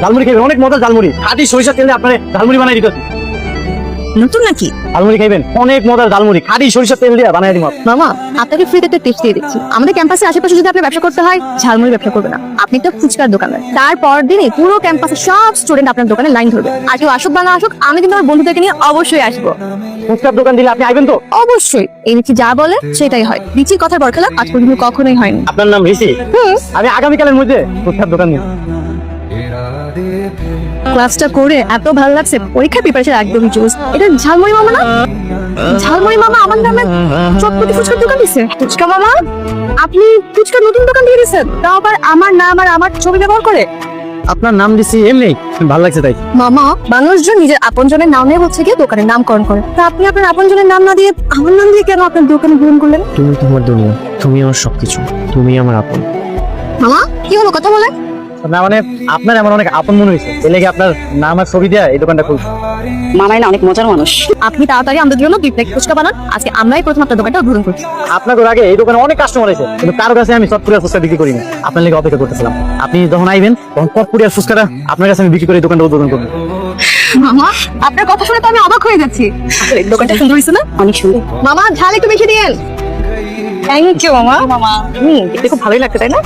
ঝালমুড়ি খাইবেন অনেক মজা ঝালমুড়ি। খাঁটি সরিষার তেল দিয়ে আপনার ঝালমুড়ি বানাই দিতেছি নতুন নাকি? ঝালমুড়ি খাইবেন অনেক মজার ঝালমুড়ি খাঁটি সরিষার তেল দিয়ে বানাই দিব। মামা আপনাকে ফ্রিতে একটা টিপস দিয়ে দিচ্ছি। আমাদের ক্যাম্পাসের আশেপাশে যদি আপনি ব্যবসা করতে হয় ঝালমুড়ি ব্যবসা করবে না। আপনি তো ফুচকার দোকানদার। তারপর দিনে পুরো ক্যাম্পাসের সব স্টুডেন্ট আপনার দোকানে লাইন ধরবে। আর কেউ আসুক বা না আসুক আমি কিন্তু আমার বন্ধুদেরকে নিয়ে অবশ্যই আসব। ফুচকার দোকান দিলে আপনি আসবেন তো? অবশ্যই। এই রিচি যা বলে সেটাই হয়। রিচির কথার বরখেলা আজ পর্যন্ত কখনোই হয়নি। আপনার নাম ঋষি? আমি আগামীকালের মধ্যে ফুচকার দোকান নিব। ক্লাসটা করে এত ভালো লাগছে পরীক্ষার প্রিপারেশন একদমই জোস এটা ঝালমুড়ি মামা না? ঝালমুড়ি মামা আমার নামে চটপটি ফুচকার দোকান দিছে। ফুচকা মামা আপনি ফুচকার নতুন দোকান দিয়ে দিয়েছেন তাও আবার আমার নাম আর আমার ছবি ব্যবহার করে? আপনার নাম দিছি এমনি ভালো লাগছে তাই। মামা মানুষজন নিজের আপনজনের নাম হচ্ছে গিয়ে দোকানের নামকরণ করে। তা আপনি আপনার আপনজনের নাম না দিয়ে আমার নাম দিয়ে কেন আপনার দোকানে গ্রহণ করলেন? তুমি তোমার দুনিয়া তুমি আমার সবকিছু তুমি আমার আপন। মামা কি হলো? কথা বলে না মানে আপনার আমার অনেক আপন মনে হয়েছে। এই লেগে আপনার নাম আর ছবি দেয়া এই দোকানটা খুলছে মামাই না অনেক মজার মানুষ। আপনি তাড়াতাড়ি আমাদের জন্য দুই প্লেট ফুচকা বানান। আজকে আমরাই প্রথম আপনার দোকানটা উদ্বোধন করছি। আপনার আগে এই দোকানে অনেক কাস্টমার আছে কিন্তু কারও কাছে আমি চটপুরিয়া ফুচকা বিক্রি করি না আপনার লেগে অপেক্ষা করতেছিলাম। আপনি যখন আইবেন তখন চটপুরিয়া ফুচকাটা আপনার কাছে আমি বিক্রি করে এই দোকানটা উদ্বোধন করব। মামা আপনার কথা শুনে তো আমি অবাক হয়ে যাচ্ছি দোকানটা সুন্দর হয়েছে না? অনেক সুন্দর। মামা ঝাল একটু বেশি দিয়েন থ্যাংক ইউ মামা। মামা হুম দেখতে খুব ভালোই লাগছে তাই না?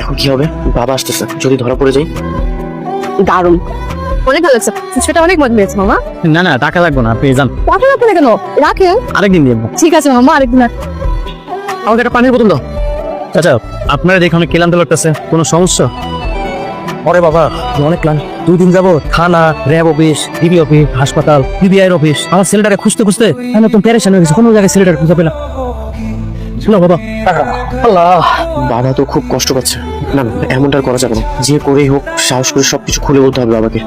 এখন কি হবে? বাবা আসতেছে যদি ধরা পড়ে যাই। দারুণ। অনেক ভালো লাগছে। ফুচকাটা অনেক মজা হয়েছে মামা। না না টাকা লাগবে না আপনি যান। টাকা রাখবে না কেন? রাখেন। আরেকদিন দিয়ে ঠিক আছে মামা আরেকদিন। আমাকে একটা পানির বোতল দাও। আচ্ছা আপনারা দেখে অনেক ক্লান্ত লাগতেছে। কোনো সমস্যা? ওরে বাবা অনেক ক্লান্ত। দুই দিন যাব থানা র্যাব অফিস ডিবি অফিস হাসপাতাল পিবিআই অফিস। আমার ছেলেটাকে খুঁজতে খুঁজতে আমি একদম প্যারেশান হয়ে গেছি। কোনো জায়গায় ছেলেটাকে খুঁজে পেলাম না বাবা। আল্লাহ। বাবা, তো খুব কষ্ট পাচ্ছে। না এমনটা করা যাবে না। যে করেই হোক, সাহস করে সবকিছু খুলে বলতে হবে বাবাকে।